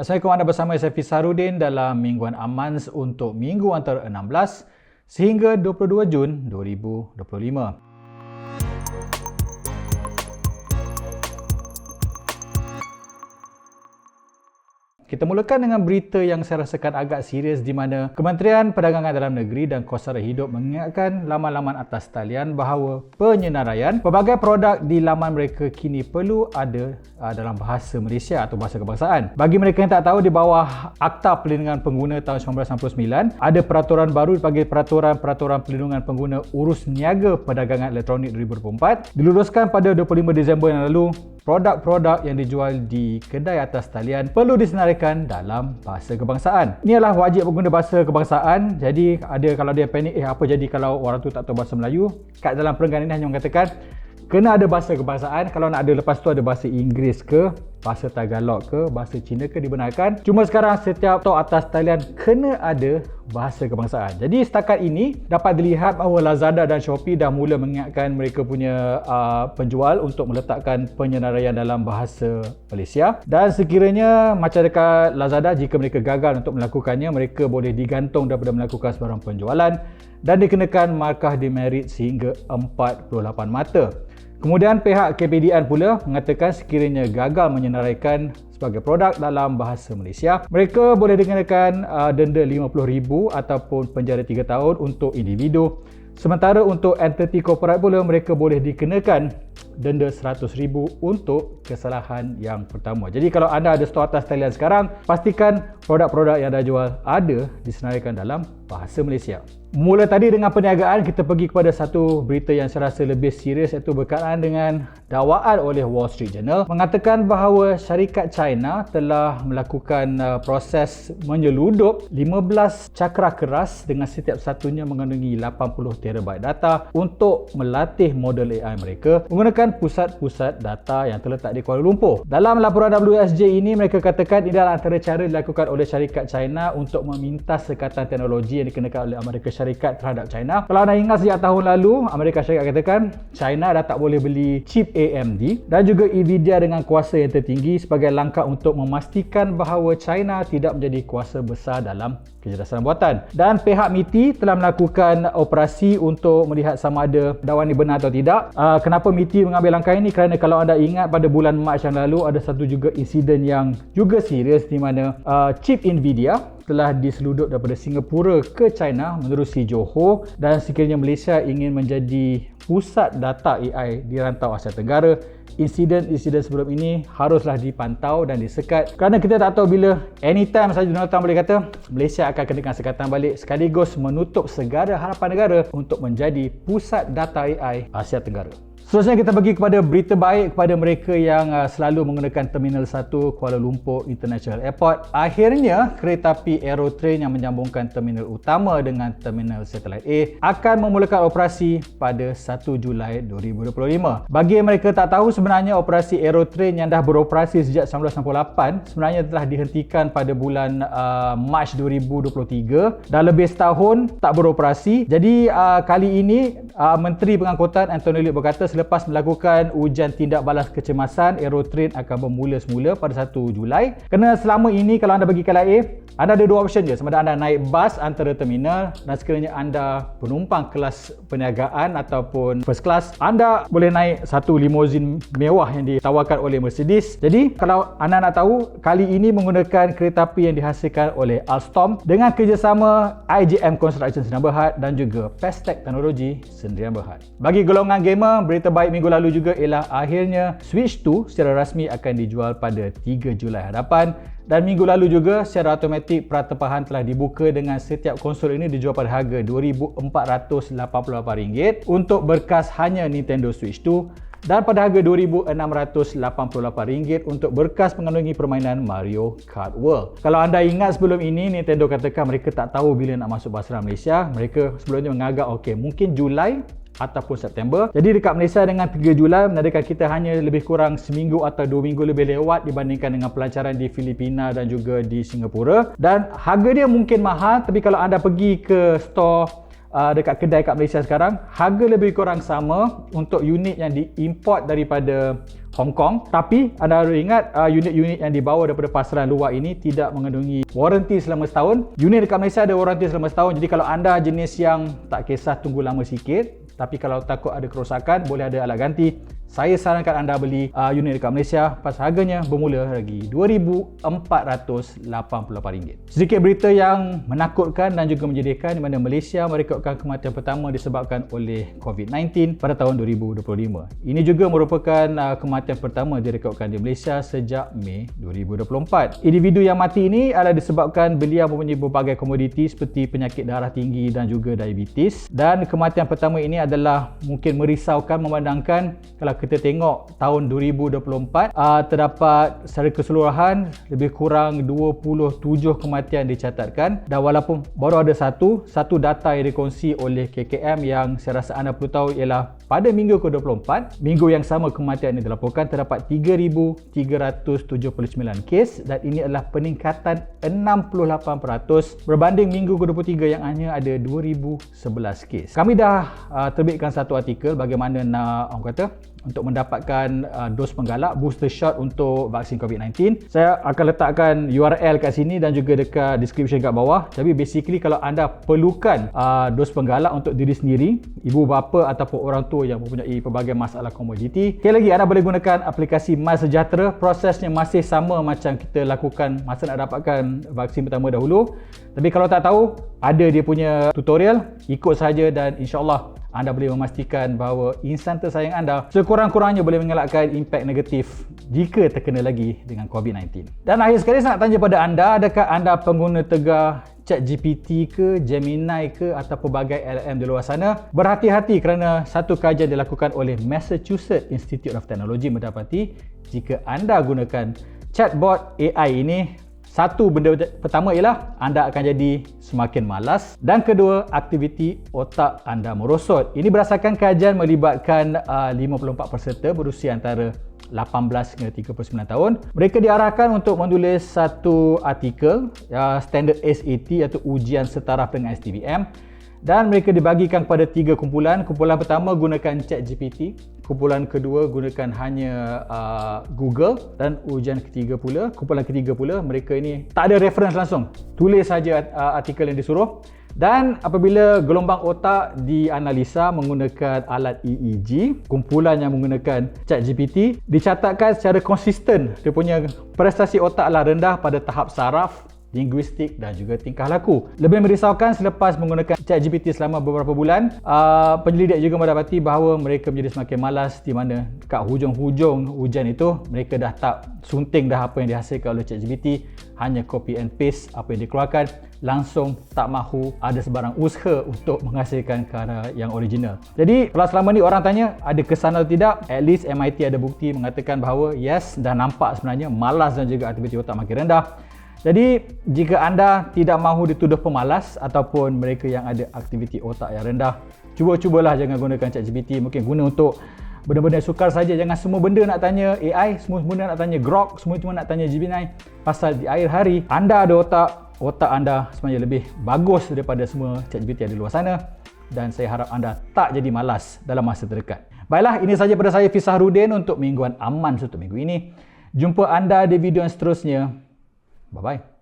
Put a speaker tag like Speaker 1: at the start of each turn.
Speaker 1: Assalamualaikum anda bersama saya Fisarudin dalam Mingguan Amans untuk minggu antara 16 sehingga 22 Jun 2025. Kita mulakan dengan berita yang saya rasakan agak serius di mana Kementerian Perdagangan Dalam Negeri dan Kosara Hidup mengingatkan laman-laman atas talian bahawa penyenaraian pelbagai produk di laman mereka kini perlu ada uh, dalam bahasa Malaysia atau bahasa kebangsaan. Bagi mereka yang tak tahu di bawah Akta Perlindungan Pengguna tahun 1999 ada peraturan baru dipanggil Peraturan-Peraturan Perlindungan Pengguna Urus Niaga Perdagangan Elektronik 2024 diluluskan pada 25 Disember yang lalu produk-produk yang dijual di kedai atas talian perlu disenaraikan dalam bahasa kebangsaan. Ini adalah wajib pengguna bahasa kebangsaan. Jadi ada kalau dia panik, eh apa jadi kalau orang tu tak tahu bahasa Melayu? Kat dalam perenggan ini hanya mengatakan kena ada bahasa kebangsaan. Kalau nak ada lepas tu ada bahasa Inggeris ke, bahasa Tagalog ke, bahasa Cina ke dibenarkan. Cuma sekarang setiap tok atas talian kena ada bahasa kebangsaan. Jadi setakat ini dapat dilihat bahawa Lazada dan Shopee dah mula mengingatkan mereka punya uh, penjual untuk meletakkan penyenaraian dalam bahasa Malaysia. Dan sekiranya macam dekat Lazada jika mereka gagal untuk melakukannya, mereka boleh digantung daripada melakukan sebarang penjualan dan dikenakan markah demerit sehingga 48 mata. Kemudian pihak KPDN pula mengatakan sekiranya gagal menyenaraikan sebagai produk dalam bahasa Malaysia, mereka boleh dikenakan uh, denda RM50,000 ataupun penjara 3 tahun untuk individu. Sementara untuk entiti korporat pula mereka boleh dikenakan denda RM100,000 untuk kesalahan yang pertama. Jadi kalau anda ada stok atas talian sekarang, pastikan produk-produk yang anda jual ada disenaraikan dalam bahasa Malaysia. Mula tadi dengan perniagaan, kita pergi kepada satu berita yang saya rasa lebih serius iaitu berkaitan dengan dakwaan oleh Wall Street Journal mengatakan bahawa syarikat China telah melakukan uh, proses menyeludup 15 cakra keras dengan setiap satunya mengandungi 80 terabyte data untuk melatih model AI mereka menggunakan pusat-pusat data yang terletak di Kuala Lumpur. Dalam laporan WSJ ini, mereka katakan ini adalah antara cara dilakukan oleh syarikat China untuk meminta sekatan teknologi yang dikenakan oleh Amerika Syarikat terhadap China. Kalau anda ingat sejak tahun lalu, Amerika Syarikat katakan China dah tak boleh beli chip AMD dan juga Nvidia dengan kuasa yang tertinggi sebagai langkah untuk memastikan bahawa China tidak menjadi kuasa besar dalam kecerdasan buatan. Dan pihak MITI telah melakukan operasi untuk melihat sama ada dakwaan ini benar atau tidak. Uh, kenapa MITI mengambil langkah ini? Kerana kalau anda ingat pada bulan Mac yang lalu ada satu juga insiden yang juga serius di mana uh, chip Nvidia telah diseludup daripada Singapura ke China menerusi Johor dan sekiranya Malaysia ingin menjadi pusat data AI di rantau Asia Tenggara insiden-insiden sebelum ini haruslah dipantau dan disekat. Kerana kita tak tahu bila anytime saja Donald Trump boleh kata Malaysia akan kenakan sekatan balik sekaligus menutup segala harapan negara untuk menjadi pusat data AI Asia Tenggara Seterusnya kita pergi kepada berita baik kepada mereka yang uh, selalu menggunakan Terminal 1 Kuala Lumpur International Airport. Akhirnya, kereta api Aerotrain yang menyambungkan terminal utama dengan terminal Satellite A akan memulakan operasi pada 1 Julai 2025. Bagi yang mereka tak tahu sebenarnya operasi Aerotrain yang dah beroperasi sejak 1998 sebenarnya telah dihentikan pada bulan uh, Mac 2023 dah lebih setahun tak beroperasi. Jadi uh, kali ini uh, Menteri Pengangkutan Anthony Lee berkata selepas melakukan ujian tindak balas kecemasan, Aerotrain akan bermula semula pada 1 Julai. Kerana selama ini kalau anda pergi KLIA, anda ada dua option je. Sama ada anda naik bas antara terminal dan sekiranya anda penumpang kelas perniagaan ataupun first class, anda boleh naik satu limousine mewah yang ditawarkan oleh Mercedes. Jadi kalau anda nak tahu, kali ini menggunakan kereta api yang dihasilkan oleh Alstom dengan kerjasama IGM Construction Sdn Bhd dan juga Pestec Teknologi Sdn Bhd. Bagi golongan gamer, berita baik minggu lalu juga ialah akhirnya Switch 2 secara rasmi akan dijual pada 3 Julai hadapan. Dan minggu lalu juga secara automatik pratepahan telah dibuka dengan setiap konsol ini dijual pada harga RM2,488 untuk berkas hanya Nintendo Switch 2 dan pada harga RM2,688 untuk berkas mengandungi permainan Mario Kart World. Kalau anda ingat sebelum ini, Nintendo katakan mereka tak tahu bila nak masuk pasaran Malaysia. Mereka sebelumnya mengagak, okey, mungkin Julai ataupun September. Jadi dekat Malaysia dengan 3 Julai menandakan kita hanya lebih kurang seminggu atau dua minggu lebih lewat dibandingkan dengan pelancaran di Filipina dan juga di Singapura. Dan harga dia mungkin mahal tapi kalau anda pergi ke store uh, dekat kedai kat Malaysia sekarang, harga lebih kurang sama untuk unit yang diimport daripada Hong Kong. Tapi anda harus ingat uh, unit-unit yang dibawa daripada pasaran luar ini tidak mengandungi waranti selama setahun. Unit dekat Malaysia ada waranti selama setahun. Jadi kalau anda jenis yang tak kisah tunggu lama sikit, tapi kalau takut ada kerosakan, boleh ada alat ganti. Saya sarankan anda beli uh, unit dekat Malaysia pasal harganya bermula lagi RM2,488. Sedikit berita yang menakutkan dan juga menjadikan di mana Malaysia merekodkan kematian pertama disebabkan oleh COVID-19 pada tahun 2025. Ini juga merupakan uh, kematian pertama direkodkan di Malaysia sejak Mei 2024. Individu yang mati ini adalah disebabkan beliau mempunyai berbagai komoditi seperti penyakit darah tinggi dan juga diabetes. Dan kematian pertama ini adalah mungkin merisaukan memandangkan kalau kita tengok tahun 2024 uh, terdapat secara keseluruhan lebih kurang 27 kematian dicatatkan. Dan walaupun baru ada satu satu data yang dikongsi oleh KKM yang saya rasa anda perlu tahu ialah pada minggu ke-24 minggu yang sama kematian ini dilaporkan terdapat 3379 kes dan ini adalah peningkatan 68% berbanding minggu ke-23 yang hanya ada 2011 kes. Kami dah uh, terbitkan satu artikel bagaimana nak orang kata untuk mendapatkan uh, dos penggalak booster shot untuk vaksin COVID-19. Saya akan letakkan URL kat sini dan juga dekat description kat bawah. Tapi basically kalau anda perlukan uh, dos penggalak untuk diri sendiri, ibu bapa ataupun orang tua yang mempunyai pelbagai masalah komoditi, sekali lagi anda boleh gunakan aplikasi My Sejahtera. Prosesnya masih sama macam kita lakukan masa nak dapatkan vaksin pertama dahulu. Tapi kalau tak tahu, ada dia punya tutorial, ikut saja dan insyaAllah anda boleh memastikan bahawa insan tersayang anda sekurang-kurangnya boleh mengelakkan impak negatif jika terkena lagi dengan COVID-19. Dan akhir sekali saya nak tanya pada anda, adakah anda pengguna tegar ChatGPT ke, Gemini ke atau pelbagai LLM di luar sana? Berhati-hati kerana satu kajian dilakukan oleh Massachusetts Institute of Technology mendapati jika anda gunakan chatbot AI ini satu benda pertama ialah anda akan jadi semakin malas dan kedua aktiviti otak anda merosot. Ini berdasarkan kajian melibatkan uh, 54 peserta berusia antara 18 hingga 39 tahun. Mereka diarahkan untuk menulis satu artikel uh, standard SAT atau ujian setaraf dengan STBM dan mereka dibagikan kepada tiga kumpulan. Kumpulan pertama gunakan ChatGPT, kumpulan kedua gunakan hanya uh, Google dan ujian ketiga pula, kumpulan ketiga pula mereka ini tak ada reference langsung. Tulis saja uh, artikel yang disuruh. Dan apabila gelombang otak dianalisa menggunakan alat EEG, kumpulan yang menggunakan ChatGPT dicatatkan secara konsisten dia punya prestasi otaklah rendah pada tahap saraf linguistik dan juga tingkah laku. Lebih merisaukan selepas menggunakan ChatGPT selama beberapa bulan, uh, penyelidik juga mendapati bahawa mereka menjadi semakin malas di mana kat hujung-hujung ujian itu mereka dah tak sunting dah apa yang dihasilkan oleh ChatGPT, hanya copy and paste apa yang dikeluarkan, langsung tak mahu ada sebarang usaha untuk menghasilkan karya yang original. Jadi kalau selama ni orang tanya ada kesan atau tidak, at least MIT ada bukti mengatakan bahawa yes dah nampak sebenarnya malas dan juga aktiviti otak makin rendah jadi jika anda tidak mahu dituduh pemalas ataupun mereka yang ada aktiviti otak yang rendah, cuba-cubalah jangan gunakan ChatGPT, mungkin guna untuk benda-benda sukar saja. Jangan semua benda nak tanya AI, semua benda nak tanya Grok, semua cuma nak tanya Gemini. Pasal di akhir hari anda ada otak, otak anda sebenarnya lebih bagus daripada semua ChatGPT yang di luar sana dan saya harap anda tak jadi malas dalam masa terdekat. Baiklah, ini saja pada saya Fisah Rudin untuk mingguan aman untuk minggu ini. Jumpa anda di video yang seterusnya. Bye bye.